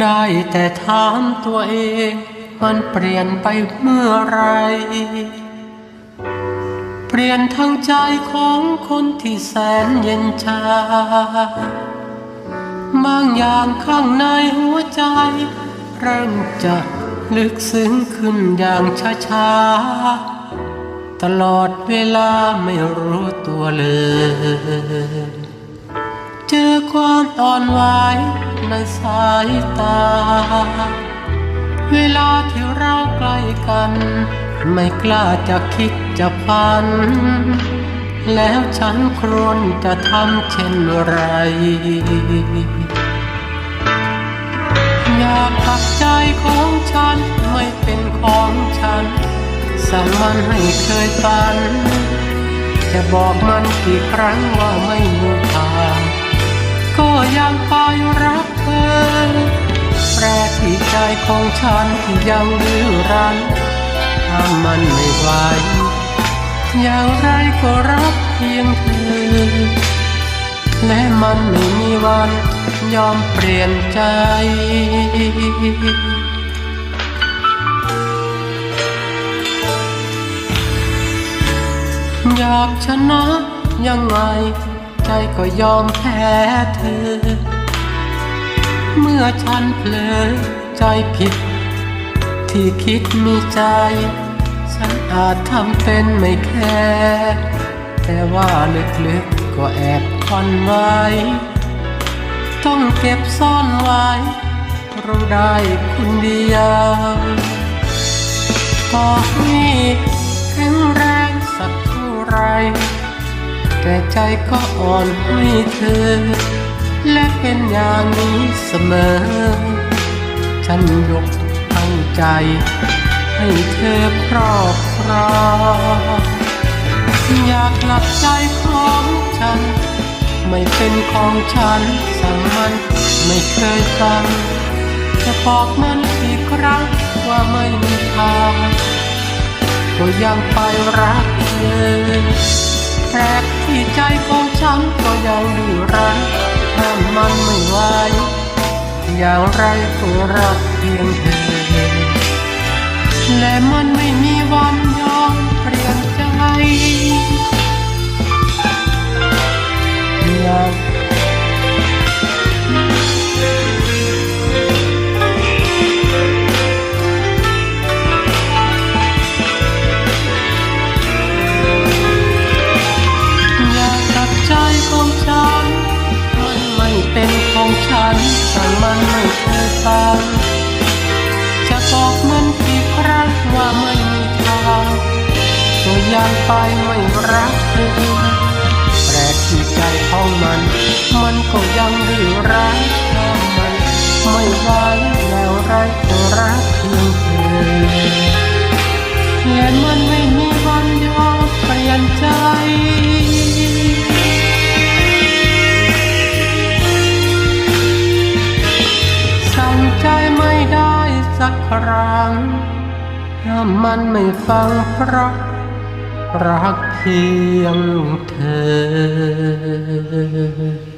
ได้แต่ถามตัวเอง มันเปลี่ยนไปเมื่อไร เปลี่ยนทางใจของคนที่แสนเย็นชาบางอย่างข้างในหัวใจ เริ่มจะลึกซึ้งขึ้นอย่างช้าๆ ตลอดเวลาไม่รู้ตัวเลย เจอความอ่อนไหว ในสายตา เวลาที่เราใกล้กัน ไม่กล้าจะคิดจะพัน แล้วฉันครวรจะทำเช่นไรอยากขับใจของฉันไม่เป็นของฉัน สั่งมันให้เคยฝัน จะบอกมันกี่ครั้งว่าไม่มีทาง ก็ยังไปรัก แปรที่ใจของฉันยังดื้อรั้นถ้ามันไม่ไหวอย่างไรก็รักเพียงเธอ และมันไม่มีวันยอมเปลี่ยนใจอยากชนะยังไง ใจก็ยอมแพ้เธอ เมื่อฉันเผลอใจผิด ที่คิดมีใจ ฉันอาจทำเป็นไม่แคร์แต่ว่าลึกๆก็แอบทนไว้ ต้องเก็บซ่อนไว้ เรู้ได้คนเดียวต่อให้แข็งแรงสักเท่าไร แต่ใจก็อ่อนให้เธอ เป็นอย่างนี้เสมอ ฉันยกทั้งใจ ให้เธอครอบครองอยากหลับใจของฉัน ไม่เป็นของฉันสั่งมันไม่เคยฟังจะบอกมันกี่ครั้งว่าไม่มีทางก็ยังไปรักเธอแปลกที่ใจของฉันก็ยังดื้อรั้น มันไม่ไหวอย่างไรก็รักเพียงเธอและมันไม่มีวัน ยังไปไม่รักเธอแปลกที่ใจของมัน มันก็ยังดื้อรั้นมัน ไม่ไหวแล้วไรก็รักเพียงเธอและมันไม่มีวันยอมเปลี่ยนใจสั่งใจไม่ได้สักครั้งถ้ามันไม่ฟังเพราะ รักเพียงเธอ